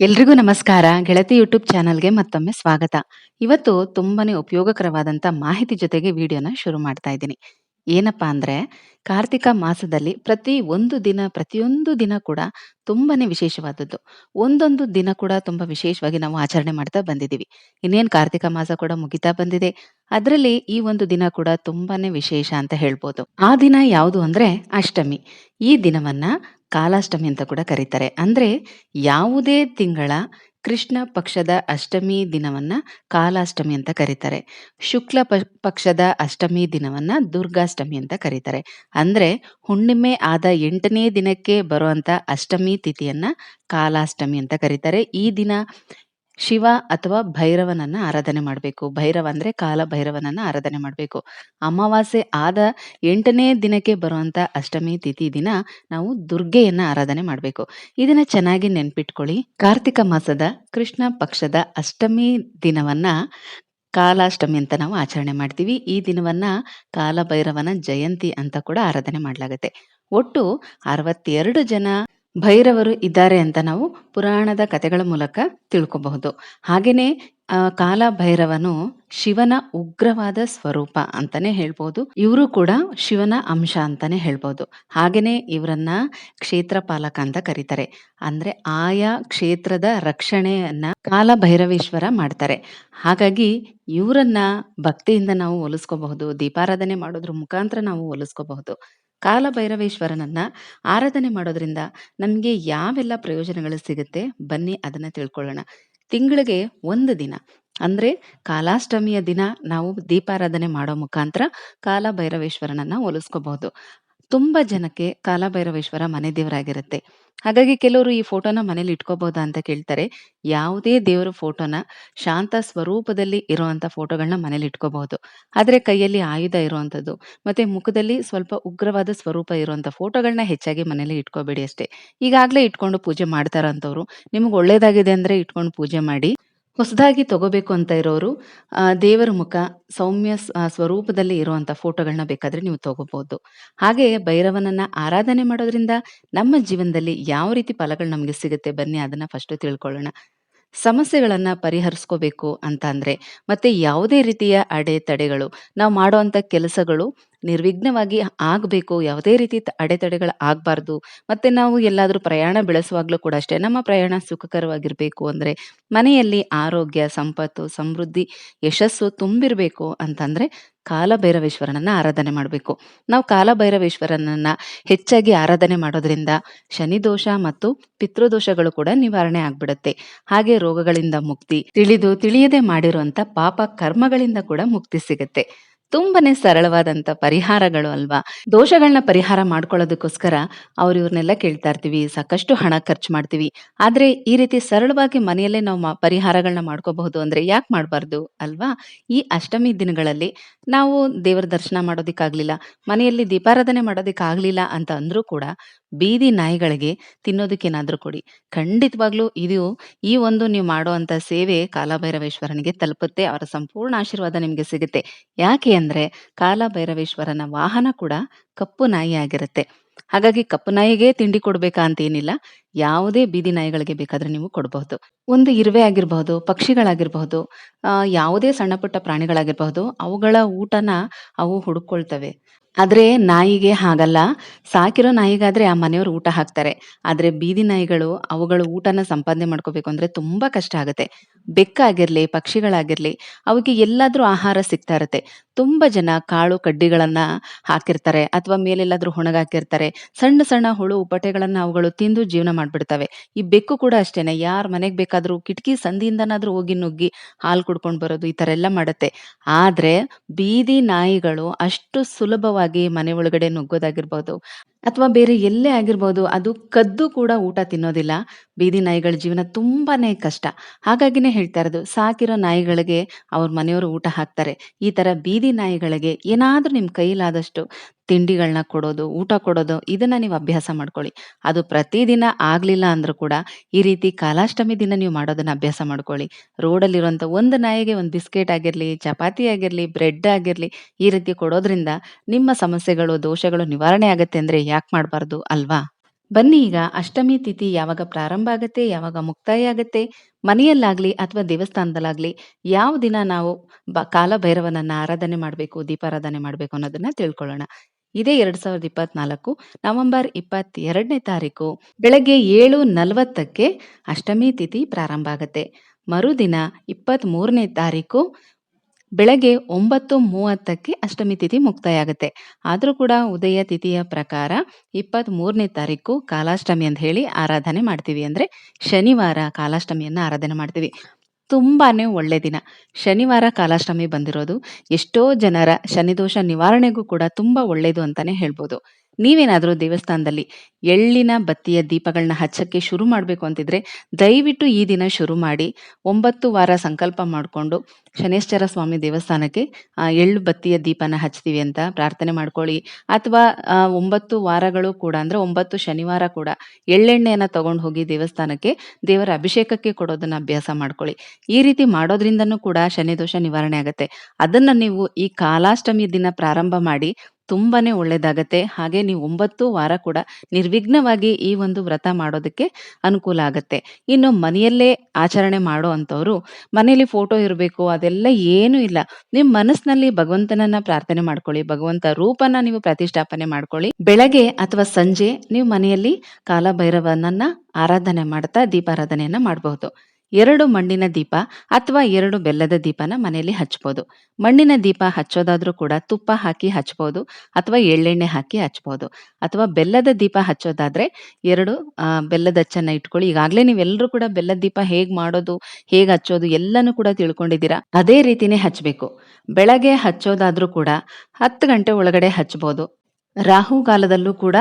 ಎಲ್ರಿಗೂ ನಮಸ್ಕಾರ. ಗೆಳತಿ ಯೂಟ್ಯೂಬ್ ಚಾನಲ್ಗೆ ಮತ್ತೊಮ್ಮೆ ಸ್ವಾಗತ. ಇವತ್ತು ತುಂಬಾನೇ ಉಪಯೋಗಕರವಾದಂತ ಮಾಹಿತಿ ಜೊತೆಗೆ ವಿಡಿಯೋನ ಶುರು ಮಾಡ್ತಾ ಇದ್ದೀನಿ. ಏನಪ್ಪಾ ಅಂದ್ರೆ, ಕಾರ್ತಿಕ ಮಾಸದಲ್ಲಿ ಪ್ರತಿ ಒಂದು ದಿನ, ಪ್ರತಿಯೊಂದು ದಿನ ಕೂಡ ತುಂಬಾನೇ ವಿಶೇಷವಾದದ್ದು. ಒಂದೊಂದು ದಿನ ಕೂಡ ತುಂಬಾ ವಿಶೇಷವಾಗಿ ನಾವು ಆಚರಣೆ ಮಾಡ್ತಾ ಬಂದಿದ್ದೀವಿ. ಇನ್ನೇನು ಕಾರ್ತಿಕ ಮಾಸ ಕೂಡ ಮುಗಿತಾ ಬಂದಿದೆ. ಅದರಲ್ಲಿ ಈ ಒಂದು ದಿನ ಕೂಡ ತುಂಬಾನೇ ವಿಶೇಷ ಅಂತ ಹೇಳ್ಬೋದು. ಆ ದಿನ ಯಾವುದು ಅಂದ್ರೆ ಅಷ್ಟಮಿ. ಈ ದಿನವನ್ನ ಕಾಲಾಷ್ಟಮಿ ಅಂತ ಕೂಡ ಕರೀತಾರೆ. ಅಂದ್ರೆ ಯಾವುದೇ ತಿಂಗಳ ಕೃಷ್ಣ ಪಕ್ಷದ ಅಷ್ಟಮಿ ದಿನವನ್ನ ಕಾಲಾಷ್ಟಮಿ ಅಂತ ಕರೀತಾರೆ. ಶುಕ್ಲ ಪಕ್ಷದ ಅಷ್ಟಮಿ ದಿನವನ್ನ ದುರ್ಗಾಷ್ಟಮಿ ಅಂತ ಕರೀತಾರೆ. ಅಂದ್ರೆ ಹುಣ್ಣಿಮೆ ಆದ ಎಂಟನೇ ದಿನಕ್ಕೆ ಬರುವಂತ ಅಷ್ಟಮಿ ತಿಥಿಯನ್ನ ಕಾಲಾಷ್ಟಮಿ ಅಂತ ಕರೀತಾರೆ. ಈ ದಿನ ಶಿವ ಅಥವಾ ಭೈರವನನ್ನ ಆರಾಧನೆ ಮಾಡಬೇಕು. ಭೈರವ ಅಂದ್ರೆ ಕಾಲ ಭೈರವನನ್ನ ಆರಾಧನೆ ಮಾಡಬೇಕು. ಅಮಾವಾಸ್ಯೆ ಆದ ಎಂಟನೇ ದಿನಕ್ಕೆ ಬರುವಂತ ಅಷ್ಟಮಿ, ತಿಥಿ ದಿನ ನಾವು ದುರ್ಗೆಯನ್ನ ಆರಾಧನೆ ಮಾಡಬೇಕು. ಇದನ್ನ ಚೆನ್ನಾಗಿ ನೆನ್ಪಿಟ್ಕೊಳ್ಳಿ. ಕಾರ್ತಿಕ ಮಾಸದ ಕೃಷ್ಣ ಪಕ್ಷದ ಅಷ್ಟಮಿ ದಿನವನ್ನ ಕಾಲಾಷ್ಟಮಿ ಅಂತ ನಾವು ಆಚರಣೆ ಮಾಡ್ತೀವಿ. ಈ ದಿನವನ್ನ ಕಾಲಭೈರವನ ಜಯಂತಿ ಅಂತ ಕೂಡ ಆರಾಧನೆ ಮಾಡಲಾಗುತ್ತೆ. ಒಟ್ಟು ಅರವತ್ತೆರಡು ಜನ ಭೈರವರು ಇದ್ದಾರೆ ಅಂತ ನಾವು ಪುರಾಣದ ಕಥೆಗಳ ಮೂಲಕ ತಿಳ್ಕೋಬಹುದು. ಹಾಗೇನೆ ಆ, ಕಾಲ ಭೈರವನು ಶಿವನ ಉಗ್ರವಾದ ಸ್ವರೂಪ ಅಂತಾನೆ ಹೇಳ್ಬೋದು ಇವರು ಕೂಡ ಶಿವನ ಅಂಶ ಅಂತಾನೆ ಹೇಳ್ಬೋದು ಹಾಗೇನೆ ಇವರನ್ನ ಕ್ಷೇತ್ರ ಪಾಲಕ ಅಂತ ಕರೀತಾರೆ. ಅಂದ್ರೆ ಆಯಾ ಕ್ಷೇತ್ರದ ರಕ್ಷಣೆಯನ್ನ ಕಾಲ ಭೈರವೇಶ್ವರ ಮಾಡ್ತಾರೆ. ಹಾಗಾಗಿ ಇವರನ್ನ ಭಕ್ತಿಯಿಂದ ನಾವು ಹೋಲಿಸ್ಕೋಬಹುದು ದೀಪಾರಾಧನೆ ಮಾಡೋದ್ರ ಮುಖಾಂತರ ನಾವು ಹೋಲಿಸ್ಕೋಬಹುದು ಕಾಲ ಭೈರವೇಶ್ವರನನ್ನ ಆರಾಧನೆ ಮಾಡೋದ್ರಿಂದ ನಮ್ಗೆ ಯಾವೆಲ್ಲ ಪ್ರಯೋಜನಗಳು ಸಿಗುತ್ತೆ? ಬನ್ನಿ ಅದನ್ನ ತಿಳ್ಕೊಳ್ಳೋಣ. ತಿಂಗಳಿಗೆ ಒಂದು ದಿನ. ಅಂದ್ರೆ ಕಾಲಾಷ್ಟಮಿಯ ದಿನ ನಾವು ದೀಪಾರಾಧನೆ ಮಾಡೋ ಮುಖಾಂತರ ಕಾಲ ಭೈರವೇಶ್ವರನನ್ನ ಹೋಲಿಸ್ಕೋಬಹುದು ತುಂಬಾ ಜನಕ್ಕೆ ಕಾಲಭೈರವೇಶ್ವರ ಮನೆ ದೇವರಾಗಿರುತ್ತೆ. ಹಾಗಾಗಿ ಕೆಲವರು ಈ ಫೋಟೋನ ಮನೇಲಿ ಇಟ್ಕೋಬಹುದಾ ಅಂತ ಕೇಳ್ತಾರೆ. ಯಾವುದೇ ದೇವರ ಫೋಟೋನ ಶಾಂತ ಸ್ವರೂಪದಲ್ಲಿ ಇರುವಂತ ಫೋಟೋಗಳನ್ನ ಮನೇಲಿ ಇಟ್ಕೋಬಹುದು. ಆದ್ರೆ ಕೈಯಲ್ಲಿ ಆಯುಧ ಇರುವಂತದ್ದು, ಮತ್ತೆ ಮುಖದಲ್ಲಿ ಸ್ವಲ್ಪ ಉಗ್ರವಾದ ಸ್ವರೂಪ ಇರುವಂತ ಫೋಟೋಗಳನ್ನ ಹೆಚ್ಚಾಗಿ ಮನೇಲಿ ಇಟ್ಕೋಬೇಡಿ ಅಷ್ಟೇ. ಈಗಾಗ್ಲೇ ಇಟ್ಕೊಂಡು ಪೂಜೆ ಮಾಡ್ತಾರಂತವ್ರು. ನಿಮ್ಗೆ ಒಳ್ಳೇದಾಗಿದೆ ಅಂದ್ರೆ ಇಟ್ಕೊಂಡು ಪೂಜೆ ಮಾಡಿ. ಹೊಸದಾಗಿ ತಗೋಬೇಕು ಅಂತ ಇರೋರು ದೇವರ ಮುಖ ಸೌಮ್ಯ ಸ್ವರೂಪದಲ್ಲಿ ಇರುವಂತ ಫೋಟೋಗಳನ್ನ ಬೇಕಾದ್ರೆ ನೀವು ತಗೋಬಹುದು ಹಾಗೆ ಭೈರವನನ್ನ ಆರಾಧನೆ ಮಾಡೋದ್ರಿಂದ ನಮ್ಮ ಜೀವನದಲ್ಲಿ ಯಾವ ರೀತಿ ಫಲಗಳು ನಮಗೆ ಸಿಗುತ್ತೆ ಬನ್ನಿ, ಅದನ್ನ ಫಸ್ಟ್ ತಿಳ್ಕೊಳ್ಳೋಣ. ಸಮಸ್ಯೆಗಳನ್ನ ಪರಿಹರಿಸ್ಕೋಬೇಕು ಅಂತ ಅಂದರೆ ಮತ್ತು ಯಾವುದೇ ರೀತಿಯ ಅಡೆತಡೆಗಳು, ನಾವು ಮಾಡುವಂಥ ಕೆಲಸಗಳು ನಿರ್ವಿಘ್ನವಾಗಿ ಆಗಬೇಕು, ಯಾವುದೇ ರೀತಿ ಅಡೆತಡೆಗಳು ಆಗಬಾರ್ದು, ಮತ್ತು ನಾವು ಎಲ್ಲಾದರೂ ಪ್ರಯಾಣ ಬೆಳೆಸುವಾಗಲೂ ಕೂಡ ಅಷ್ಟೇ, ನಮ್ಮ ಪ್ರಯಾಣ ಸುಖಕರವಾಗಿರಬೇಕು ಅಂದರೆ ಮನೆಯಲ್ಲಿ ಆರೋಗ್ಯ, ಸಂಪತ್ತು, ಸಮೃದ್ಧಿ, ಯಶಸ್ಸು ತುಂಬಿರಬೇಕು ಅಂತಂದ್ರೆ ಕಾಲಭೈರವೇಶ್ವರನನ್ನ ಆರಾಧನೆ ಮಾಡಬೇಕು. ನಾವು ಕಾಲಭೈರವೇಶ್ವರನನ್ನ ಹೆಚ್ಚಾಗಿ ಆರಾಧನೆ ಮಾಡೋದ್ರಿಂದ ಶನಿದೋಷ ಮತ್ತು ಪಿತೃದೋಷಗಳು ಕೂಡ ನಿವಾರಣೆ ಆಗ್ಬಿಡುತ್ತೆ. ಹಾಗೆ ರೋಗಗಳಿಂದ ಮುಕ್ತಿ, ತಿಳಿದು ತಿಳಿಯದೆ ಮಾಡಿರುವಂತ ಪಾಪ ಕರ್ಮಗಳಿಂದ ಕೂಡ ಮುಕ್ತಿ ಸಿಗುತ್ತೆ. ತುಂಬಾನೇ ಸರಳವಾದಂತ ಪರಿಹಾರಗಳು ಅಲ್ವಾ? ದೋಷಗಳನ್ನ ಪರಿಹಾರ ಮಾಡ್ಕೊಳ್ಳೋದಕ್ಕೋಸ್ಕರ ಅವ್ರು ಇವ್ರನ್ನೆಲ್ಲ ಕೇಳ್ತಾ ಇರ್ತೀವಿ, ಸಾಕಷ್ಟು ಹಣ ಖರ್ಚು ಮಾಡ್ತೀವಿ. ಆದ್ರೆ ಈ ರೀತಿ ಸರಳವಾಗಿ ಮನೆಯಲ್ಲೇ ನಾವು ಪರಿಹಾರಗಳನ್ನ ಮಾಡ್ಕೋಬಹುದು ಅಂದ್ರೆ ಯಾಕೆ ಮಾಡಬಾರ್ದು ಅಲ್ವಾ? ಈ ಅಷ್ಟಮಿ ದಿನಗಳಲ್ಲಿ ನಾವು ದೇವರ ದರ್ಶನ ಮಾಡೋದಿಕ್ಕಾಗ್ಲಿಲ್ಲ, ಮನೆಯಲ್ಲಿ ದೀಪಾರಾಧನೆ ಮಾಡೋದಿಕ್ಕಾಗ್ಲಿಲ್ಲ ಅಂತ ಅಂದ್ರೂ ಕೂಡ ಬೀದಿ ನಾಯಿಗಳಿಗೆ ತಿನ್ನೋದಕ್ಕೇನಾದ್ರೂ ಕೊಡಿ. ಖಂಡಿತವಾಗ್ಲೂ ಇದು ಈ ಒಂದು ನೀವು ಮಾಡುವಂತ ಸೇವೆ ಕಾಲಭೈರವೇಶ್ವರನಿಗೆ ತಲುಪುತ್ತೆ, ಅವರ ಸಂಪೂರ್ಣ ಆಶೀರ್ವಾದ ನಿಮ್ಗೆ ಸಿಗುತ್ತೆ. ಯಾಕೆ ಅಂದ್ರೆ ಕಾಲಭೈರವೇಶ್ವರನ ವಾಹನ ಕೂಡ ಕಪ್ಪು ನಾಯಿ ಆಗಿರುತ್ತೆ. ಹಾಗಾಗಿ ಕಪ್ಪು ನಾಯಿಗೆ ತಿಂಡಿ ಕೊಡ್ಬೇಕಾ ಅಂತ ಏನಿಲ್ಲ. ಯಾವುದೇ ಬೀದಿ ನಾಯಿಗಳಿಗೆ ಬೇಕಾದ್ರೆ ನೀವು ಕೊಡಬಹುದು. ಒಂದು ಇರುವೆ ಆಗಿರಬಹುದು, ಪಕ್ಷಿಗಳಾಗಿರಬಹುದು ಯಾವುದೇ ಸಣ್ಣ ಪುಟ್ಟ ಪ್ರಾಣಿಗಳಾಗಿರಬಹುದು, ಅವುಗಳ ಊಟನ ಅವು ಹುಡುಕೊಳ್ತವೆ ಆದ್ರೆ ನಾಯಿಗೆ ಹಾಗಲ್ಲ. ಸಾಕಿರೋ ನಾಯಿಗಾದ್ರೆ ಆ ಮನೆಯವರು ಊಟ ಹಾಕ್ತಾರೆ. ಆದ್ರೆ ಬೀದಿ ನಾಯಿಗಳು, ಅವುಗಳು ಊಟನ ಸಂಪಾದನೆ ಮಾಡ್ಕೋಬೇಕು ಅಂದ್ರೆ ತುಂಬಾ ಕಷ್ಟ ಆಗುತ್ತೆ. ಬೆಕ್ಕಾಗಿರ್ಲಿ, ಪಕ್ಷಿಗಳಾಗಿರ್ಲಿ ಅವಕ್ಕೆ ಎಲ್ಲಾದ್ರೂ ಆಹಾರ ಸಿಗ್ತಾ ಇರುತ್ತೆ. ತುಂಬಾ ಜನ ಕಾಳು ಕಡ್ಡಿಗಳನ್ನ ಹಾಕಿರ್ತಾರೆ ಅಥವಾ ಮೇಲೆಲ್ಲಾದ್ರೂ ಹೊಣಗಾಕಿರ್ತಾರೆ ಸಣ್ಣ ಸಣ್ಣ ಹುಳು ಉಪಟೆಗಳನ್ನ ಅವುಗಳು ತಿಂದು ಜೀವನ ಮಾಡ್ಬಿಡ್ತವೆ. ಈ ಬೆಕ್ಕು ಕೂಡ ಅಷ್ಟೇನೆ. ಯಾರ ಮನೆಗ್ ಬೇಕಾದ್ರೂ ಕಿಟಕಿ ಸಂದಿಯಿಂದನಾದ್ರೂ ಹೋಗಿ ನುಗ್ಗಿ ಹಾಲು ಕುಡ್ಕೊಂಡು ಬರೋದು ಈ ತರ ಎಲ್ಲ ಮಾಡುತ್ತೆ. ಆದ್ರೆ ಬೀದಿ ನಾಯಿಗಳು ಅಷ್ಟು ಸುಲಭವಾಗಿ ಮನೆ ಒಳಗಡೆ ನುಗ್ಗೋದಾಗಿರ್ಬೋದು ಅಥವಾ ಬೇರೆ ಎಲ್ಲೇ ಆಗಿರ್ಬೋದು, ಅದು ಕದ್ದು ಕೂಡ ಊಟ ತಿನ್ನೋದಿಲ್ಲ. ಬೀದಿ ನಾಯಿಗಳ ಜೀವನ ತುಂಬಾನೇ ಕಷ್ಟ. ಹಾಗಾಗಿನೇ ಹೇಳ್ತಾ ಇರೋದು, ಸಾಕಿರೋ ನಾಯಿಗಳಿಗೆ ಅವ್ರ ಮನೆಯವರು ಊಟ ಹಾಕ್ತಾರೆ. ಈ ತರ ಬೀದಿ ನಾಯಿಗಳಿಗೆ ಏನಾದರೂ ನಿಮ್ ಕೈಲಾದಷ್ಟು ತಿಂಡಿಗಳನ್ನ ಕೊಡೋದು, ಊಟ ಕೊಡೋದು, ಇದನ್ನ ನೀವು ಅಭ್ಯಾಸ ಮಾಡ್ಕೊಳ್ಳಿ. ಅದು ಪ್ರತಿದಿನ ಆಗ್ಲಿಲ್ಲ ಅಂದ್ರೂ ಕೂಡ ಈ ರೀತಿ ಕಾಲಾಷ್ಟಮಿ ದಿನ ನೀವು ಮಾಡೋದನ್ನ ಅಭ್ಯಾಸ ಮಾಡ್ಕೊಳ್ಳಿ. ರೋಡಲ್ಲಿರುವಂತ ಒಂದು ನಾಯಿಗೆ ಒಂದು ಬಿಸ್ಕೆಟ್ ಆಗಿರ್ಲಿ, ಚಪಾತಿ ಆಗಿರ್ಲಿ, ಬ್ರೆಡ್ ಆಗಿರ್ಲಿ ಈ ರೀತಿ ಕೊಡೋದ್ರಿಂದ ನಿಮ್ಮ ಸಮಸ್ಯೆಗಳು ದೋಷಗಳು ನಿವಾರಣೆ ಆಗತ್ತೆ ಅಂದ್ರೆ ಯಾಕೆ ಮಾಡಬಾರ್ದು ಅಲ್ವಾ ಬನ್ನಿ ಈಗ ಅಷ್ಟಮಿ ತಿಥಿ ಯಾವಾಗ ಪ್ರಾರಂಭ ಆಗತ್ತೆ, ಯಾವಾಗ ಮುಕ್ತಾಯ ಆಗತ್ತೆ, ಮನೆಯಲ್ಲಾಗ್ಲಿ ಅಥವಾ ದೇವಸ್ಥಾನದಲ್ಲಾಗ್ಲಿ ಯಾವ ದಿನ ನಾವು ಬ ಕಾಲಭೈರವನನ್ನ ಆರಾಧನೆ ಮಾಡಬೇಕು, ದೀಪಾರಾಧನೆ ಮಾಡಬೇಕು ಅನ್ನೋದನ್ನ ತಿಳ್ಕೊಳ್ಳೋಣ. ಇದೇ 2024 ನವೆಂಬರ್ 22ನೇ ತಾರೀಕು ಬೆಳಗ್ಗೆ 7:40ಕ್ಕೆ ಅಷ್ಟಮಿ ತಿಥಿ ಪ್ರಾರಂಭ ಆಗತ್ತೆ. ಮರುದಿನ 23ನೇ ತಾರೀಕು ಬೆಳಗ್ಗೆ 9:30ಕ್ಕೆ ಅಷ್ಟಮಿ ತಿಥಿ ಮುಕ್ತಾಯ ಆಗುತ್ತೆ ಆದರೂ ಕೂಡ ಉದಯ ತಿಥಿಯ ಪ್ರಕಾರ 23ನೇ ತಾರೀಕು ಕಾಲಾಷ್ಟಮಿ ಅಂತ ಹೇಳಿ ಆರಾಧನೆ ಮಾಡ್ತೀವಿ. ಅಂದ್ರೆ ಶನಿವಾರ ಕಾಲಾಷ್ಟಮಿಯನ್ನ ಆರಾಧನೆ ಮಾಡ್ತೀವಿ. ತುಂಬಾನೇ ಒಳ್ಳೆ ದಿನ. ಶನಿವಾರ ಕಾಲಾಷ್ಟಮಿ ಬಂದಿರೋದು ಎಷ್ಟೋ ಜನರ ಶನಿದೋಷ ನಿವಾರಣೆಗೂ ಕೂಡ ತುಂಬಾ ಒಳ್ಳೇದು ಅಂತಾನೆ ಹೇಳ್ಬೋದು. ನೀವೇನಾದ್ರೂ ದೇವಸ್ಥಾನದಲ್ಲಿ ಎಳ್ಳಿನ ಬತ್ತಿಯ ದೀಪಗಳನ್ನ ಹಚ್ಚಕ್ಕೆ ಶುರು ಮಾಡಬೇಕು ಅಂತಿದ್ರೆ ದಯವಿಟ್ಟು ಈ ದಿನ ಶುರು ಮಾಡಿ ಒಂಬತ್ತು ವಾರ ಸಂಕಲ್ಪ ಮಾಡ್ಕೊಂಡು ಶನೇಶ್ವರ ಸ್ವಾಮಿ ದೇವಸ್ಥಾನಕ್ಕೆ ಎಳ್ಳು ಬತ್ತಿಯ ದೀಪನ ಹಚ್ತೀವಿ ಅಂತ ಪ್ರಾರ್ಥನೆ ಮಾಡ್ಕೊಳ್ಳಿ. ಅಥವಾ ಒಂಬತ್ತು 9 ವಾರಗಳು ಕೂಡ ಅಂದ್ರೆ ಒಂಬತ್ತು ಶನಿವಾರ ಕೂಡ ಎಳ್ಳೆಣ್ಣೆಯನ್ನ ತಗೊಂಡು ಹೋಗಿ ದೇವಸ್ಥಾನಕ್ಕೆ ದೇವರ ಅಭಿಷೇಕಕ್ಕೆ ಕೊಡೋದನ್ನ ಅಭ್ಯಾಸ ಮಾಡ್ಕೊಳ್ಳಿ. ಈ ರೀತಿ ಮಾಡೋದ್ರಿಂದನೂ ಕೂಡ ಶನಿದೋಷ ನಿವಾರಣೆ ಆಗುತ್ತೆ ಅದನ್ನ ನೀವು ಈ ಕಾಲಾಷ್ಟಮಿ ದಿನ ಪ್ರಾರಂಭ ಮಾಡಿ ತುಂಬಾನೇ ಒಳ್ಳೇದಾಗತ್ತೆ. ಹಾಗೆ ನೀವು ಒಂಬತ್ತು ವಾರ ಕೂಡ ನಿರ್ವಿಘ್ನವಾಗಿ ಈ ಒಂದು ವ್ರತ ಮಾಡೋದಕ್ಕೆ ಅನುಕೂಲ ಆಗುತ್ತೆ ಇನ್ನು ಮನೆಯಲ್ಲೇ ಆಚರಣೆ ಮಾಡೋ ಅಂಥವ್ರು, ಮನೆಯಲ್ಲಿ ಫೋಟೋ ಇರಬೇಕು, ಅದೆಲ್ಲ ಏನೂ ಇಲ್ಲ. ನಿಮ್ಮ ಮನಸ್ಸಿನಲ್ಲಿ ಭಗವಂತನನ್ನ ಪ್ರಾರ್ಥನೆ ಮಾಡ್ಕೊಳ್ಳಿ. ಭಗವಂತ ರೂಪನ ನೀವು ಪ್ರತಿಷ್ಠಾಪನೆ ಮಾಡ್ಕೊಳ್ಳಿ. ಬೆಳಗ್ಗೆ ಅಥವಾ ಸಂಜೆ ನೀವು ಮನೆಯಲ್ಲಿ ಕಾಲಭೈರವನನ್ನ ಆರಾಧನೆ ಮಾಡ್ತಾ ದೀಪಾರಾಧನೆಯನ್ನ ಮಾಡಬಹುದು. 2 ಮಣ್ಣಿನ ದೀಪ ಅಥವಾ ಎರಡು ಬೆಲ್ಲದ ದೀಪನ ಮನೆಯಲ್ಲಿ ಹಚ್ಬೋದು. ಮಣ್ಣಿನ ದೀಪ ಹಚ್ಚೋದಾದ್ರೂ ಕೂಡ ತುಪ್ಪ ಹಾಕಿ ಹಚ್ಬೋದು ಅಥವಾ ಎಳ್ಳೆಣ್ಣೆ ಹಾಕಿ ಹಚ್ಬೋದು. ಅಥವಾ ಬೆಲ್ಲದ ದೀಪ ಹಚ್ಚೋದಾದ್ರೆ 2 ಆ ಬೆಲ್ಲದ ಅಚ್ಚನ್ನ ಇಟ್ಕೊಳ್ಳಿ. ಈಗಾಗ್ಲೇ ನೀವೆಲ್ಲರೂ ಕೂಡ ಬೆಲ್ಲದ ದೀಪ ಹೇಗೆ ಮಾಡೋದು, ಹೇಗೆ ಹಚ್ಚೋದು ಎಲ್ಲನೂ ಕೂಡ ತಿಳ್ಕೊಂಡಿದ್ದೀರಾ. ಅದೇ ರೀತಿನೇ ಹಚ್ಚಬೇಕು ಬೆಳಗ್ಗೆ ಹಚ್ಚೋದಾದ್ರೂ ಕೂಡ 10 ಗಂಟೆ ಒಳಗಡೆ ಹಚ್ಬೋದು. ರಾಹುಕಾಲದಲ್ಲೂ ಕೂಡ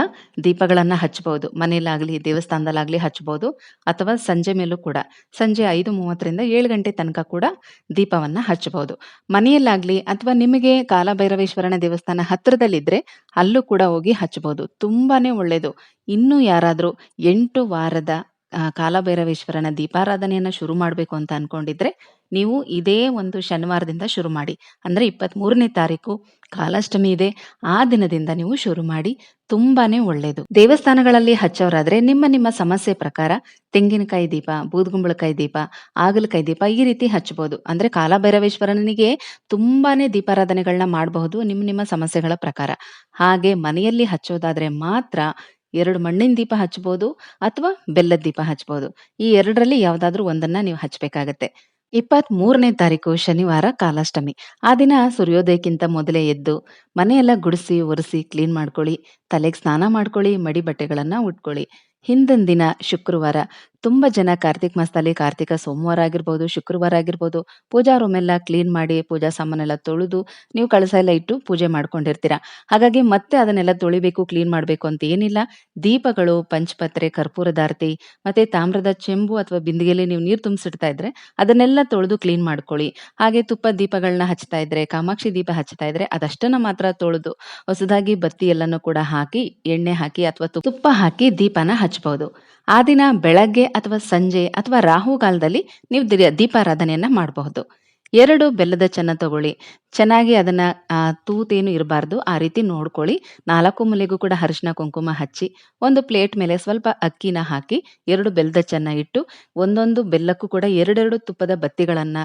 ದೀಪಗಳನ್ನು ಹಚ್ಚಬಹುದು. ಮನೆಯಲ್ಲಾಗಲಿ, ದೇವಸ್ಥಾನದಲ್ಲಾಗ್ಲಿ ಹಚ್ಚಬಹುದು. ಅಥವಾ ಸಂಜೆ ಮೇಲೂ ಕೂಡ. ಸಂಜೆ 5:30ರಿಂದ 7 ಗಂಟೆ ತನಕ ಕೂಡ ದೀಪವನ್ನು ಹಚ್ಚಬಹುದು. ಮನೆಯಲ್ಲಾಗಲಿ ಅಥವಾ ನಿಮಗೆ ಕಾಲಭೈರವೇಶ್ವರನ ದೇವಸ್ಥಾನ ಹತ್ತಿರದಲ್ಲಿದ್ದರೆ ಅಲ್ಲೂ ಕೂಡ ಹೋಗಿ ಹಚ್ಚಬಹುದು. ತುಂಬಾನೇ ಒಳ್ಳೆಯದು ಇನ್ನೂ ಯಾರಾದರೂ ಎಂಟು ವಾರದ ಕಾಲಭೈರವೇಶ್ವರನ ದೀಪಾರಾಧನೆಯನ್ನ ಶುರು ಮಾಡಬೇಕು ಅಂತ ಅನ್ಕೊಂಡಿದ್ರೆ ನೀವು ಇದೇ ಒಂದು ಶನಿವಾರದಿಂದ ಶುರು ಮಾಡಿ. ಅಂದ್ರೆ 23ನೇ ತಾರೀಕು ಕಾಲಾಷ್ಟಮಿ ಇದೆ. ಆ ದಿನದಿಂದ ನೀವು ಶುರು ಮಾಡಿ. ತುಂಬಾನೇ ಒಳ್ಳೇದು. ದೇವಸ್ಥಾನಗಳಲ್ಲಿ ಹಚ್ಚೋರಾದ್ರೆ ನಿಮ್ಮ ನಿಮ್ಮ ಸಮಸ್ಯೆ ಪ್ರಕಾರ ತೆಂಗಿನಕಾಯಿ ದೀಪ, ಬೂದ್ಗುಂಬಳಕಾಯಿ ದೀಪ, ಆಗಲಕಾಯಿ ದೀಪ ಈ ರೀತಿ ಹಚ್ಚಬಹುದು ಅಂದ್ರೆ ಕಾಲಭೈರವೇಶ್ವರನಿಗೆ ತುಂಬಾನೇ ದೀಪಾರಾಧನೆಗಳನ್ನ ಮಾಡಬಹುದು ನಿಮ್ಮ ನಿಮ್ಮ ಸಮಸ್ಯೆಗಳ ಪ್ರಕಾರ. ಹಾಗೆ ಮನೆಯಲ್ಲಿ ಹಚ್ಚೋದಾದ್ರೆ ಮಾತ್ರ 2 ಮಣ್ಣಿನ ದೀಪ ಹಚ್ಬೋದು ಅಥವಾ ಬೆಲ್ಲದ ದೀಪ ಹಚ್ಬೋದು. ಈ ಎರಡರಲ್ಲಿ ಯಾವುದಾದ್ರೂ ಒಂದನ್ನ ನೀವು ಹಚ್ಬೇಕಾಗತ್ತೆ. 23ನೇ ತಾರೀಕು ಶನಿವಾರ ಕಾಲಾಷ್ಟಮಿ. ಆ ದಿನ ಸೂರ್ಯೋದಯಕ್ಕಿಂತ ಮೊದಲೇ ಎದ್ದು ಮನೆಯೆಲ್ಲ ಗುಡಿಸಿ, ಒರೆಸಿ ಕ್ಲೀನ್ ಮಾಡ್ಕೊಳ್ಳಿ. ತಲೆಗೆ ಸ್ನಾನ ಮಾಡ್ಕೊಳ್ಳಿ. ಮಡಿ ಬಟ್ಟೆಗಳನ್ನ ಉಟ್ಕೊಳ್ಳಿ. ಹಿಂದಿನ ದಿನ ಶುಕ್ರವಾರ ತುಂಬಾ ಜನ ಕಾರ್ತಿಕ ಮಾಸದಲ್ಲಿ ಕಾರ್ತಿಕ ಸೋಮವಾರ ಆಗಿರ್ಬೋದು, ಶುಕ್ರವಾರ ಆಗಿರ್ಬೋದು ಪೂಜಾ ರೂಮ್ ಎಲ್ಲ ಕ್ಲೀನ್ ಮಾಡಿ ಪೂಜಾ ಸಾಮಾನೆಲ್ಲ ತೊಳೆದು ನೀವು ಕಳಸ ಎಲ್ಲ ಇಟ್ಟು ಪೂಜೆ ಮಾಡ್ಕೊಂಡಿರ್ತೀರಾ. ಹಾಗಾಗಿ ಮತ್ತೆ ಅದನ್ನೆಲ್ಲ ತೊಳಿಬೇಕು, ಕ್ಲೀನ್ ಮಾಡಬೇಕು ಅಂತ ಏನಿಲ್ಲ. ದೀಪಗಳು, ಪಂಚಪತ್ರೆ, ಕರ್ಪೂರದಾರತಿ ಮತ್ತೆ ತಾಮ್ರದ ಚೆಂಬು ಅಥವಾ ಬಿಂದಿಗೆಯಲ್ಲಿ ನೀವು ನೀರು ತುಂಬಿಸಿಡ್ತಾ ಇದ್ರೆ ಅದನ್ನೆಲ್ಲ ತೊಳೆದು ಕ್ಲೀನ್ ಮಾಡ್ಕೊಳ್ಳಿ. ಹಾಗೆ ತುಪ್ಪ ದೀಪಗಳನ್ನ ಹಚ್ತಾ ಇದ್ರೆ, ಕಾಮಾಕ್ಷಿ ದೀಪ ಹಚ್ತಾ ಇದ್ರೆ ಅದಷ್ಟನ್ನ ಮಾತ್ರ ತೊಳೆದು ಹೊಸದಾಗಿ ಬತ್ತಿ ಎಲ್ಲನೂ ಕೂಡ ಹಾಕಿ, ಎಣ್ಣೆ ಹಾಕಿ ಅಥವಾ ತುಪ್ಪ ಹಾಕಿ ದೀಪನ ಹಚ್ಬಹುದು. ಆ ದಿನ ಬೆಳಗ್ಗೆ ಅಥವಾ ಸಂಜೆ ಅಥವಾ ರಾಹುಕಾಲದಲ್ಲಿ ನೀವು ದೀಪಾರಾಧನೆಯನ್ನ ಮಾಡಬಹುದು. 2 ಬೆಲ್ಲದ ಚನ್ನ ತಗೊಳ್ಳಿ. ಚೆನ್ನಾಗಿ ಅದನ್ನ ತೂತೇನು ಇರಬಾರ್ದು. ಆ ರೀತಿ ನೋಡ್ಕೊಳ್ಳಿ. ನಾಲ್ಕು ಮೂಲೆಗೂ ಕೂಡ ಅರಿಶಿನ, ಕುಂಕುಮ ಹಚ್ಚಿ ಒಂದು ಪ್ಲೇಟ್ ಮೇಲೆ ಸ್ವಲ್ಪ ಅಕ್ಕಿನ ಹಾಕಿ ಎರಡು ಬೆಲ್ಲದ ಚನ್ನ ಇಟ್ಟು ಒಂದೊಂದು ಬೆಲ್ಲಕ್ಕೂ ಕೂಡ 2, 2 ತುಪ್ಪದ ಬತ್ತಿಗಳನ್ನ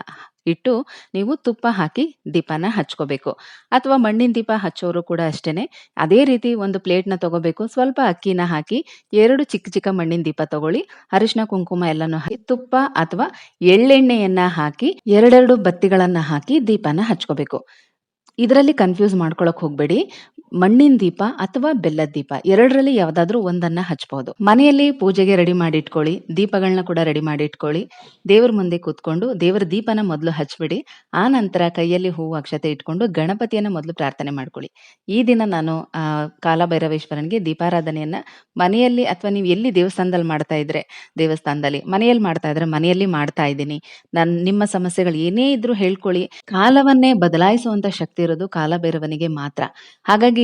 ಇಟ್ಟು ನೀವು ತುಪ್ಪ ಹಾಕಿ ದೀಪನ ಹಚ್ಕೋಬೇಕು. ಅಥವಾ ಮಣ್ಣಿನ ದೀಪ ಹಚ್ಚೋರು ಕೂಡ ಅಷ್ಟೇನೆ. ಅದೇ ರೀತಿ ಒಂದು ಪ್ಲೇಟ್‌ನ ತಗೋಬೇಕು. ಸ್ವಲ್ಪ ಅಕ್ಕಿನ ಹಾಕಿ ಎರಡು ಚಿಕ್ಕ ಚಿಕ್ಕ ಮಣ್ಣಿನ ದೀಪ ತಗೊಳ್ಳಿ. ಅರಿಶಿನ, ಕುಂಕುಮ ಎಲ್ಲನೂ ಹಾಕಿ ತುಪ್ಪ ಅಥವಾ ಎಳ್ಳೆಣ್ಣೆಯನ್ನ ಹಾಕಿ 2, 2 ಬತ್ತಿಗಳನ್ನ ಹಾಕಿ ದೀಪನ ಹಚ್ಕೋಬೇಕು. ಇದರಲ್ಲಿ ಕನ್ಫ್ಯೂಸ್ ಮಾಡ್ಕೊಳಕ್ ಹೋಗ್ಬೇಡಿ. ಮಣ್ಣಿನ ದೀಪ ಅಥವಾ ಬೆಲ್ಲದ ದೀಪ ಎರಡರಲ್ಲಿ ಯಾವ್ದಾದ್ರೂ ಒಂದನ್ನ ಹಚ್ಬಹುದು. ಮನೆಯಲ್ಲಿ ಪೂಜೆಗೆ ರೆಡಿ ಮಾಡಿ ಇಟ್ಕೊಳ್ಳಿ. ದೀಪಗಳನ್ನ ಕೂಡ ರೆಡಿ ಮಾಡಿ ಇಟ್ಕೊಳ್ಳಿ. ದೇವರ ಮುಂದೆ ಕೂತ್ಕೊಂಡು ದೇವರ ದೀಪನ ಮೊದಲು ಹಚ್ಬಿಡಿ. ಆ ನಂತರ ಕೈಯಲ್ಲಿ ಹೂವು, ಅಕ್ಷತೆ ಇಟ್ಕೊಂಡು ಗಣಪತಿಯನ್ನ ಮೊದಲು ಪ್ರಾರ್ಥನೆ ಮಾಡ್ಕೊಳ್ಳಿ. ಈ ದಿನ ನಾನು ಆ ಕಾಲಭೈರವೇಶ್ವರನಿಗೆ ದೀಪಾರಾಧನೆಯನ್ನ ಮನೆಯಲ್ಲಿ ಅಥವಾ ನೀವು ಎಲ್ಲಿ ದೇವಸ್ಥಾನದಲ್ಲಿ ಮಾಡ್ತಾ ಇದ್ರೆ ದೇವಸ್ಥಾನದಲ್ಲಿ, ಮನೆಯಲ್ಲಿ ಮಾಡ್ತಾ ಇದ್ರೆ ಮನೆಯಲ್ಲಿ ಮಾಡ್ತಾ ಇದ್ದೀನಿ. ನನ್ ನಿಮ್ಮ ಸಮಸ್ಯೆಗಳು ಏನೇ ಇದ್ರೂ ಹೇಳ್ಕೊಳ್ಳಿ. ಕಾಲವನ್ನೇ ಬದಲಾಯಿಸುವಂತ ಶಕ್ತಿ ಇರೋದು ಕಾಲಭೈರವನಿಗೆ ಮಾತ್ರ. ಹಾಗಾಗಿ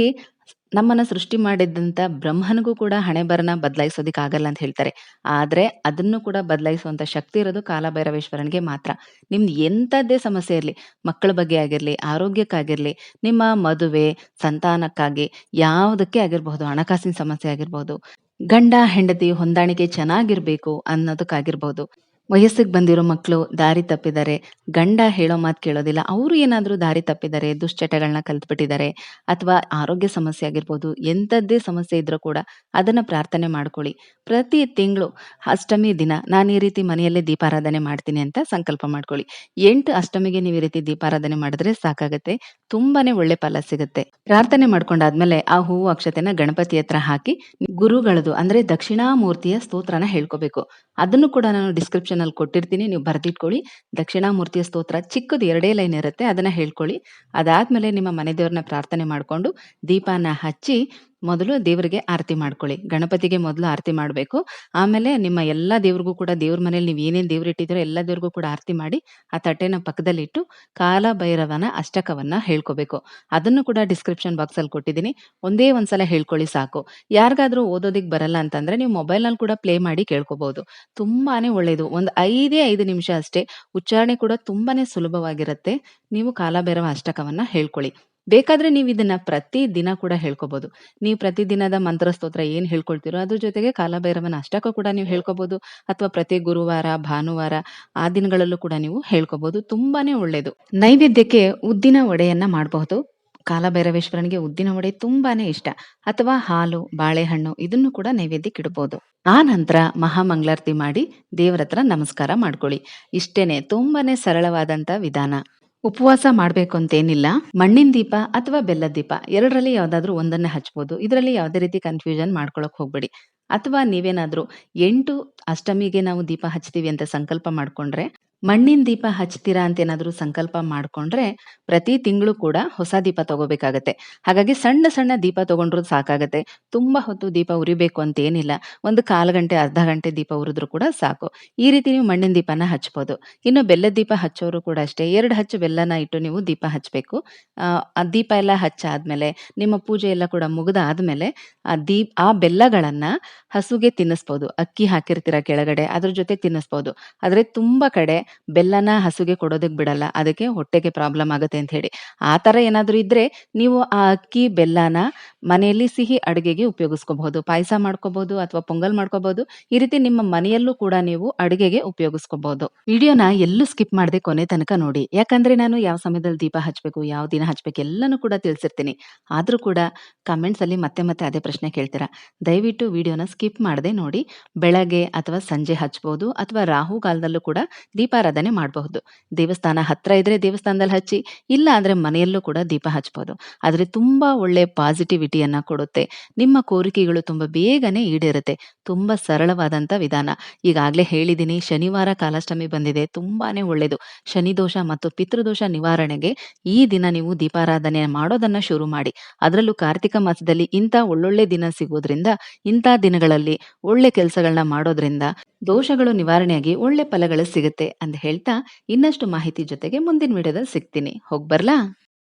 ನಮ್ಮನ್ನ ಸೃಷ್ಟಿ ಮಾಡಿದಂತ ಬ್ರಹ್ಮನಿಗೂ ಕೂಡ ಹಣೆಬರನ ಬದಲಾಯಿಸೋದಿಕ್ ಆಗಲ್ಲ ಅಂತ ಹೇಳ್ತಾರೆ. ಆದ್ರೆ ಅದನ್ನು ಕೂಡ ಬದಲಾಯಿಸುವಂತ ಶಕ್ತಿ ಇರೋದು ಕಾಲಭೈರವೇಶ್ವರನಿಗೆ ಮಾತ್ರ. ನಿಮ್ದು ಎಂಥದ್ದೇ ಸಮಸ್ಯೆ ಇರಲಿ ಮಕ್ಕಳ ಬಗ್ಗೆ ಆಗಿರ್ಲಿ, ಆರೋಗ್ಯಕ್ಕಾಗಿರ್ಲಿ, ನಿಮ್ಮ ಮದುವೆ, ಸಂತಾನಕ್ಕಾಗಿ ಯಾವುದಕ್ಕೆ ಆಗಿರಬಹುದು, ಹಣಕಾಸಿನ ಸಮಸ್ಯೆ ಆಗಿರ್ಬಹುದು, ಗಂಡ ಹೆಂಡತಿ ಹೊಂದಾಣಿಕೆ ಚೆನ್ನಾಗಿರ್ಬೇಕು ಅನ್ನೋದಕ್ಕಾಗಿರ್ಬೋದು. ವಯಸ್ಸಿಗೆ ಬಂದಿರೋ ಮಕ್ಕಳು ದಾರಿ ತಪ್ಪಿದ್ದಾರೆ. ಗಂಡ ಹೇಳೋ ಮಾತು ಕೇಳೋದಿಲ್ಲ. ಅವರು ಏನಾದರೂ ದಾರಿ ತಪ್ಪಿದ್ದಾರೆ, ದುಶ್ಚಟಗಳನ್ನ ಕಲ್ತ್ಬಿಟ್ಟಿದ್ದಾರೆ ಅಥವಾ ಆರೋಗ್ಯ ಸಮಸ್ಯೆ ಆಗಿರ್ಬೋದು, ಎಂಥದ್ದೇ ಸಮಸ್ಯೆ ಇದ್ರೂ ಕೂಡ ಅದನ್ನ ಪ್ರಾರ್ಥನೆ ಮಾಡ್ಕೊಳ್ಳಿ. ಪ್ರತಿ ತಿಂಗಳು ಅಷ್ಟಮಿ ದಿನ ನಾನು ಈ ರೀತಿ ಮನೆಯಲ್ಲೇ ದೀಪಾರಾಧನೆ ಮಾಡ್ತೀನಿ ಅಂತ ಸಂಕಲ್ಪ ಮಾಡ್ಕೊಳ್ಳಿ. ಎಂಟು ಅಷ್ಟಮಿಗೆ ನೀವು ಈ ರೀತಿ ದೀಪಾರಾಧನೆ ಮಾಡಿದ್ರೆ ಸಾಕಾಗುತ್ತೆ ತುಂಬಾನೇ ಒಳ್ಳೆ ಫಲ ಸಿಗುತ್ತೆ. ಪ್ರಾರ್ಥನೆ ಮಾಡ್ಕೊಂಡಾದ್ಮೇಲೆ ಆ ಹೂವು, ಅಕ್ಷತೆನ ಗಣಪತಿ ಹತ್ರ ಹಾಕಿ ಗುರುಗಳದು ಅಂದ್ರೆ ದಕ್ಷಿಣಾಮೂರ್ತಿಯ ಸ್ತೋತ್ರನ ಹೇಳ್ಕೋಬೇಕು. ಅದನ್ನು ಕೂಡ ನಾನು ಡಿಸ್ಕ್ರಿಪ್ಷನ್ ಅಲ್ಲಿ ಕೊಟ್ಟಿರ್ತೀನಿ. ನೀವು ಬರೆದಿಟ್ಕೊಳ್ಳಿ. ದಕ್ಷಿಣಾಮೂರ್ತಿಯ ಸ್ತೋತ್ರ ಚಿಕ್ಕದು ಎರಡೇ ಲೈನ್ ಇರುತ್ತೆ. ಅದನ್ನ ಹೇಳ್ಕೊಳ್ಳಿ. ಅದಾದ್ಮೇಲೆ ನಿಮ್ಮ ಮನೆ ದೇವ್ರನ್ನ ಪ್ರಾರ್ಥನೆ ಮಾಡ್ಕೊಂಡು ದೀಪಾನ ಹಚ್ಚಿ ಮೊದಲು ದೇವರಿಗೆ ಆರತಿ ಮಾಡ್ಕೊಳ್ಳಿ. ಗಣಪತಿಗೆ ಮೊದಲು ಆರತಿ ಮಾಡ್ಬೇಕು. ಆಮೇಲೆ ನಿಮ್ಮ ಎಲ್ಲಾ ದೇವ್ರಿಗೂ ಕೂಡ ದೇವ್ರ ಮನೇಲಿ ನೀವು ಏನೇನ್ ದೇವ್ರು ಇಟ್ಟಿದ್ದೀರೋ ಎಲ್ಲ ದೇವ್ರಿಗೂ ಕೂಡ ಆರತಿ ಮಾಡಿ ಆ ತಟ್ಟೆನ ಪಕ್ಕದಲ್ಲಿಟ್ಟು ಕಾಲಭೈರವನ ಅಷ್ಟಕವನ್ನ ಹೇಳ್ಕೋಬೇಕು. ಅದನ್ನು ಕೂಡ ಡಿಸ್ಕ್ರಿಪ್ಷನ್ ಬಾಕ್ಸ್ ಅಲ್ಲಿ ಕೊಟ್ಟಿದ್ದೀನಿ. ಒಂದೇ ಒಂದ್ಸಲ ಹೇಳ್ಕೊಳ್ಳಿ ಸಾಕು. ಯಾರಿಗಾದ್ರೂ ಓದೋದಿಕ್ ಬರಲ್ಲ ಅಂತಂದ್ರೆ ನೀವು ಮೊಬೈಲ್‌ನಲ್ಲಿ ಕೂಡ ಪ್ಲೇ ಮಾಡಿ ಕೇಳ್ಕೋಬಹುದು. ತುಂಬಾನೇ ಒಳ್ಳೇದು. ಒಂದು 5ಏ 5 ನಿಮಿಷ ಅಷ್ಟೇ. ಉಚ್ಚಾರಣೆ ಕೂಡ ತುಂಬಾನೇ ಸುಲಭವಾಗಿರುತ್ತೆ. ನೀವು ಕಾಲಭೈರವ ಅಷ್ಟಕವನ್ನ ಹೇಳ್ಕೊಳ್ಳಿ. ಬೇಕಾದ್ರೆ ನೀವು ಇದನ್ನ ಪ್ರತಿ ದಿನ ಕೂಡ ಹೇಳ್ಕೋಬಹುದು. ನೀವು ಪ್ರತಿದಿನದ ಮಂತ್ರ ಸ್ತೋತ್ರ ಏನ್ ಹೇಳ್ಕೊಳ್ತೀರೋ ಅದ್ರ ಜೊತೆಗೆ ಕಾಲಭೈರವನ ಅಷ್ಟಕ್ಕೂ ಕೂಡ ನೀವು ಹೇಳ್ಕೋಬಹುದು. ಅಥವಾ ಪ್ರತಿ ಗುರುವಾರ, ಭಾನುವಾರ ಆ ದಿನಗಳಲ್ಲೂ ಕೂಡ ನೀವು ಹೇಳ್ಕೋಬಹುದು. ತುಂಬಾನೇ ಒಳ್ಳೇದು. ನೈವೇದ್ಯಕ್ಕೆ ಉದ್ದಿನ ವಡೆಯನ್ನ ಮಾಡಬಹುದು. ಕಾಲಭೈರವೇಶ್ವರನಿಗೆ ಉದ್ದಿನ ವಡೆ ತುಂಬಾನೇ ಇಷ್ಟ. ಅಥವಾ ಹಾಲು, ಬಾಳೆಹಣ್ಣು ಇದನ್ನು ಕೂಡ ನೈವೇದ್ಯಕ್ಕೆ ಇಡಬಹುದು. ಆ ನಂತರ ಮಹಾಮಂಗಳಾರತಿ ಮಾಡಿ ದೇವರತ್ರ ನಮಸ್ಕಾರ ಮಾಡ್ಕೊಳ್ಳಿ. ಇಷ್ಟೇನೆ ತುಂಬಾನೇ ಸರಳವಾದಂತ ವಿಧಾನ. ಉಪವಾಸ ಮಾಡ್ಬೇಕು ಅಂತೇನಿಲ್ಲ. ಮಣ್ಣಿನ ದೀಪ ಅಥವಾ ಬೆಲ್ಲದ ದೀಪ ಎರಡರಲ್ಲಿ ಯಾವ್ದಾದ್ರೂ ಒಂದನ್ನ ಹಚ್ಬೋದು. ಇದರಲ್ಲಿ ಯಾವುದೇ ರೀತಿ ಕನ್ಫ್ಯೂಷನ್ ಮಾಡ್ಕೊಳಕ್ ಹೋಗ್ಬೇಡಿ. ಅಥವಾ ನೀವೇನಾದ್ರೂ ಎಂಟು ಅಷ್ಟಮಿಗೆ ನಾವು ದೀಪ ಹಚ್ತೀವಿ ಅಂತ ಸಂಕಲ್ಪ ಮಾಡ್ಕೊಂಡ್ರೆ, ಮಣ್ಣಿನ ದೀಪ ಹಚ್ತೀರಾ ಅಂತ ಏನಾದರೂ ಸಂಕಲ್ಪ ಮಾಡ್ಕೊಂಡ್ರೆ, ಪ್ರತಿ ತಿಂಗಳು ಕೂಡ ಹೊಸ ದೀಪ ತಗೋಬೇಕಾಗತ್ತೆ. ಹಾಗಾಗಿ ಸಣ್ಣ ಸಣ್ಣ ದೀಪ ತಗೊಂಡ್ರು ಸಾಕಾಗತ್ತೆ. ತುಂಬಾ ಹೊತ್ತು ದೀಪ ಉರಿಬೇಕು ಅಂತ ಏನಿಲ್ಲ. ಒಂದು ಕಾಲು ಗಂಟೆ, ಅರ್ಧ ಗಂಟೆ ದೀಪ ಉರಿದ್ರು ಕೂಡ ಸಾಕು. ಈ ರೀತಿ ನೀವು ಮಣ್ಣಿನ ದೀಪನ ಹಚ್ಬೋದು. ಇನ್ನು ಬೆಲ್ಲದ ದೀಪ ಹಚ್ಚೋರು ಕೂಡ ಅಷ್ಟೇ ಎರಡು ಹಚ್ಚು ಬೆಲ್ಲನ ಇಟ್ಟು ನೀವು ದೀಪ ಹಚ್ಬೇಕು. ಆ, ಆ ದೀಪ ಎಲ್ಲ ಹಚ್ಚಾದ್ಮೇಲೆ ನಿಮ್ಮ ಪೂಜೆ ಎಲ್ಲ ಕೂಡ ಮುಗಿದಾದ್ಮೇಲೆ ಆ ದೀಪ್ ಆ ಬೆಲ್ಲಗಳನ್ನ ಹಸುಗೆ ತಿನ್ನಿಸ್ಬೋದು. ಅಕ್ಕಿ ಹಾಕಿರ್ತೀರ ಕೆಳಗಡೆ ಅದ್ರ ಜೊತೆ ತಿನ್ನಿಸ್ಬೋದು. ಆದ್ರೆ ತುಂಬಾ ಕಡೆ ಬೆಲ್ಲನ ಹಸುಗೆ ಕೊಡೋದಕ್ಕೆ ಬಿಡಲ್ಲ. ಅದಕ್ಕೆ ಹೊಟ್ಟೆಗೆ ಪ್ರಾಬ್ಲಮ್ ಆಗುತ್ತೆ ಅಂತ ಹೇಳಿ. ಆ ಥರ ಏನಾದರೂ ಇದ್ರೆ ನೀವು ಆ ಅಕ್ಕಿ, ಬೆಲ್ಲನ ಮನೆಯಲ್ಲಿ ಸಿಹಿ ಅಡುಗೆಗೆ ಉಪಯೋಗಿಸ್ಕೋಬಹುದು. ಪಾಯಸ ಮಾಡ್ಕೋಬಹುದು ಅಥವಾ ಪೊಂಗಲ್ ಮಾಡ್ಕೋಬಹುದು. ಈ ರೀತಿ ನಿಮ್ಮ ಮನೆಯಲ್ಲೂ ಕೂಡ ನೀವು ಅಡುಗೆಗೆ ಉಪಯೋಗಿಸ್ಕೋಬಹುದು. ವಿಡಿಯೋನ ಎಲ್ಲೂ ಸ್ಕಿಪ್ ಮಾಡದೆ ಕೊನೆ ತನಕ ನೋಡಿ. ಯಾಕಂದ್ರೆ ನಾನು ಯಾವ ಸಮಯದಲ್ಲಿ ದೀಪ ಹಚ್ಬೇಕು, ಯಾವ ದಿನ ಹಚ್ಬೇಕು ಎಲ್ಲಾನು ಕೂಡ ತಿಳಿಸಿರ್ತೀನಿ. ಆದ್ರೂ ಕೂಡ ಕಮೆಂಟ್ಸ್ ಅಲ್ಲಿ ಮತ್ತೆ ಮತ್ತೆ ಅದೇ ಪ್ರಶ್ನೆ ಕೇಳ್ತೀರಾ. ದಯವಿಟ್ಟು ವಿಡಿಯೋನ ಸ್ಕಿಪ್ ಮಾಡದೆ ನೋಡಿ. ಬೆಳಗ್ಗೆ ಅಥವಾ ಸಂಜೆ ಹಚ್ಬೋದು ಅಥವಾ ರಾಹು ಕಾಲದಲ್ಲೂ ಕೂಡ ದೀಪಾರಾಧನೆ ಮಾಡಬಹುದು. ದೇವಸ್ಥಾನ ಹತ್ರ ಇದ್ರೆ ದೇವಸ್ಥಾನದಲ್ಲಿ ಹಚ್ಚಿ, ಇಲ್ಲ ಅಂದ್ರೆ ಮನೆಯಲ್ಲೂ ಕೂಡ ದೀಪ ಹಚ್ಬೋದು. ಆದ್ರೆ ತುಂಬಾ ಒಳ್ಳೆ ಪಾಸಿಟಿವಿಟಿಯನ್ನ ಕೊಡುತ್ತೆ. ನಿಮ್ಮ ಕೋರಿಕೆಗಳು ತುಂಬಾ ಬೇಗನೆ ಈಡೇರುತ್ತೆ. ತುಂಬಾ ಸರಳವಾದಂತ ವಿಧಾನ. ಈಗಾಗ್ಲೇ ಹೇಳಿದ್ದೀನಿ ಶನಿವಾರ ಕಾಲಾಷ್ಟಮಿ ಬಂದಿದೆ. ತುಂಬಾನೇ ಒಳ್ಳೆಯದು ಶನಿದೋಷ ಮತ್ತು ಪಿತೃದೋಷ ನಿವಾರಣೆಗೆ ಈ ದಿನ ನೀವು ದೀಪಾರಾಧನೆ ಮಾಡೋದನ್ನ ಶುರು ಮಾಡಿ. ಅದರಲ್ಲೂ ಕಾರ್ತಿಕ ಮಾಸದಲ್ಲಿ ಇಂಥ ಒಳ್ಳೊಳ್ಳೆ ದಿನ ಸಿಗೋದ್ರಿಂದ, ಇಂಥ ದಿನಗಳಲ್ಲಿ ಒಳ್ಳೆ ಕೆಲಸಗಳನ್ನ ಮಾಡೋದ್ರಿಂದ ದೋಷಗಳು ನಿವಾರಣೆಯಾಗಿ ಒಳ್ಳೆ ಫಲಗಳು ಸಿಗುತ್ತೆ ಅಂತ ಹೇಳ್ತಾ ಇನ್ನಷ್ಟು ಮಾಹಿತಿ ಜೊತೆಗೆ ಮುಂದಿನ ವಿಡಿಯೋದಲ್ಲಿ ಸಿಗ್ತೀನಿ. ಹೋಗ್ಬರ್ಲಾ?